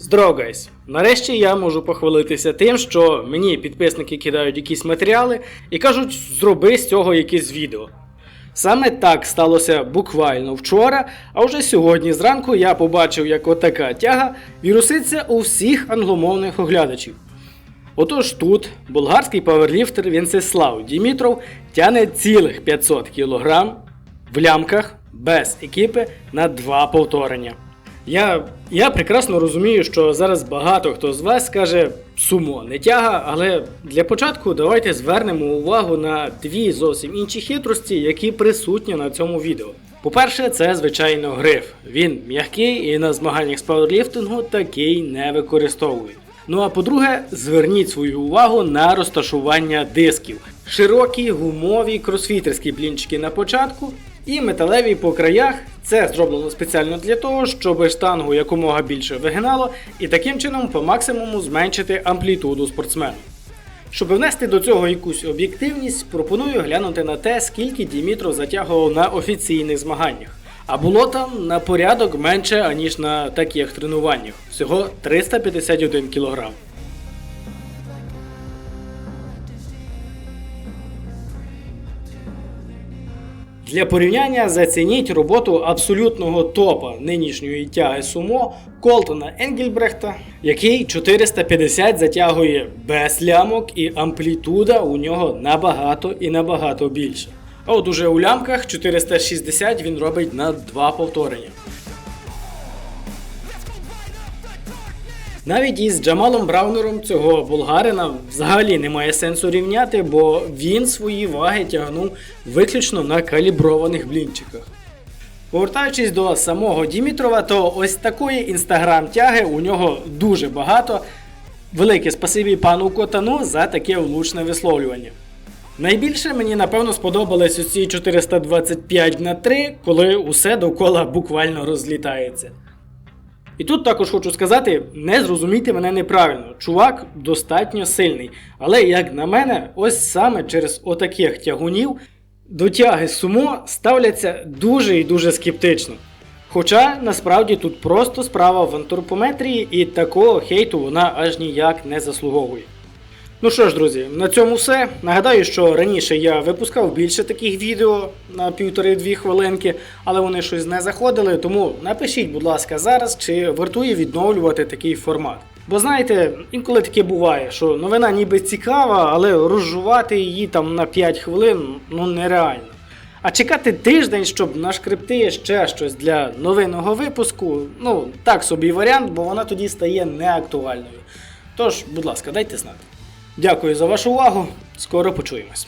Здорово! Нарешті я можу похвалитися тим, що мені підписники кидають якісь матеріали і кажуть, зроби з цього якесь відео. Саме так сталося буквально вчора, а вже сьогодні зранку я побачив, як отака тяга віруситься у всіх англомовних оглядачів. Отож тут болгарський паверліфтер Венцеслав Дімітров тяне цілих 500 кг в лямках без екіпи на два повторення. Я, я прекрасно розумію, що зараз багато хто з вас скаже сумо, не тяга, але для початку давайте звернемо увагу на дві зовсім інші хитрості, які присутні на цьому відео. По-перше, це звичайно гриф. Він м'який і на змаганнях з пауерліфтингу такий не використовують. Ну а по-друге, зверніть свою увагу на розташування дисків. Широкі гумові кросфітерські блінчики на початку і металеві по краях. Це зроблено спеціально для того, щоб штангу якомога більше вигинало і таким чином по максимуму зменшити амплітуду спортсмену. Щоб внести до цього якусь об'єктивність, пропоную глянути на те, скільки Дімітров затягував на офіційних змаганнях. А було там на порядок менше, аніж на таких тренуваннях. Всього 351 кг. Для порівняння зацініть роботу абсолютного топа нинішньої тяги сумо Колтона Енгельбрехта, який 450 затягує без лямок і амплітуда у нього набагато і набагато більша. А от уже у лямках 460 він робить на два повторення. Навіть із Джамалом Браунером цього болгарина взагалі немає сенсу рівняти, бо він свої ваги тягнув виключно на каліброваних блінчиках. Повертаючись до самого Дімітрова, то ось такої інстаграм-тяги у нього дуже багато. Велике спасибі пану Котану за таке влучне висловлювання. Найбільше мені напевно сподобались оці 425 на 3, коли усе довкола буквально розлітається. І тут також хочу сказати, не зрозумійте мене неправильно. Чувак достатньо сильний. Але, як на мене, ось саме через отаких тягунів до тяги сумо ставляться дуже і дуже скептично. Хоча насправді тут просто справа в антропометрії і такого хейту вона аж ніяк не заслуговує. Ну що ж, друзі, на цьому все. Нагадаю, що раніше я випускав більше таких відео на півтори-дві хвилинки, але вони щось не заходили. Тому напишіть, будь ласка, зараз, чи вартує відновлювати такий формат. Бо знаєте, інколи таке буває, що новина ніби цікава, але розжувати її там на 5 хвилин ну нереально. А чекати тиждень, щоб нашкребти ще щось для новинного випуску, ну так собі варіант, бо вона тоді стає неактуальною. Тож, будь ласка, дайте знати. Дякую за вашу увагу. Скоро почуємось.